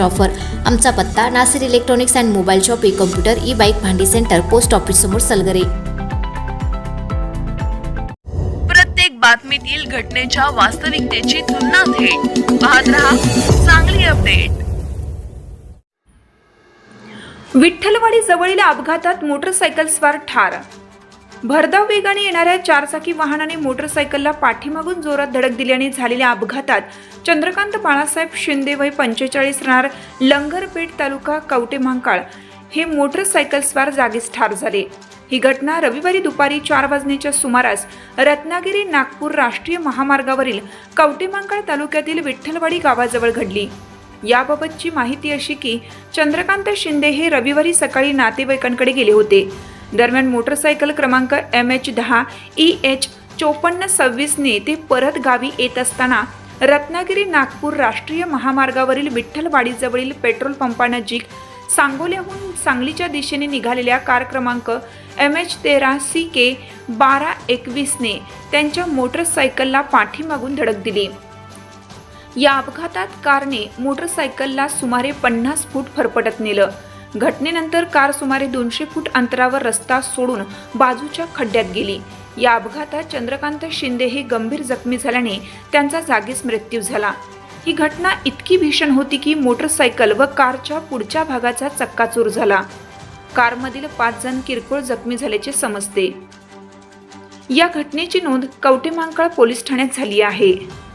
Offer आमचा पत्ता Nasir electronics and mobile shop e computer e bike भांडी centre post office समोर सलगरे. प्रत्येक बातमीतील घटनेच्या वास्तविकतेची तुलना थेट. पाहत रहा चांगली अपडेट विठ्ठलवाडी जवळील अपघातात मोटरसायकल स्वार ठार भरधाव वेगाने येणाऱ्या चारचाकी वाहनाने मोटरसायकलला पाठीमागून जोरात धडक दिल्याने झालेल्या अपघातात चंद्रकांत बाळासाहेब शिंदे वय पंचेचाळीस राहणार लंगरपेठ तालुका कवटे महांकाळ हे मोटरसायकल स्वार जागीच ठार झाले. ही घटना रविवारी दुपारी चार वाजण्याच्या सुमारास रत्नागिरी नागपूर राष्ट्रीय महामार्गावरील कवटेमांकाळ तालुक्यातील विठ्ठलवाडी गावाजवळ घडली. याबाबतची माहिती अशी की चंद्रकांत शिंदे हे रविवारी सकाळी नातेवाईकांकडे गेले होते. दरम्यान मोटरसायकल क्रमांक एम एच दहा ई एच चोपन्न सव्वीसने ते परत गावी येत असताना रत्नागिरी नागपूर राष्ट्रीय महामार्गावरील विठ्ठलवाडीजवळील पेट्रोल पंपानजीक सांगोल्याहून सांगलीच्या दिशेने निघालेल्या कार क्रमांक एम एच तेरा सी के बारा एकवीसने त्यांच्या मोटरसायकलला पाठीमागून धडक दिली. या अपघातात कारने मोटरसायकलला सुमारे पन्नास फूट फरफटत नेलं. घटनेनंतर कार सुमारे दोनशे फूट अंतरावर रस्ता सोडून बाजूच्या खड्ड्यात गेली. या अपघातात चंद्रकांत शिंदे हे गंभीर जखमी झाल्याने त्यांचा जागीच मृत्यू झाला. ही घटना इतकी भीषण होती की मोटरसायकल व कारच्या पुढच्या भागाचा चक्काचूर झाला. कारमधील पाच जण किरकोळ जखमी झाल्याचे समजते. या घटनेची नोंद कवटेमांकळ पोलीस ठाण्यात झाली आहे.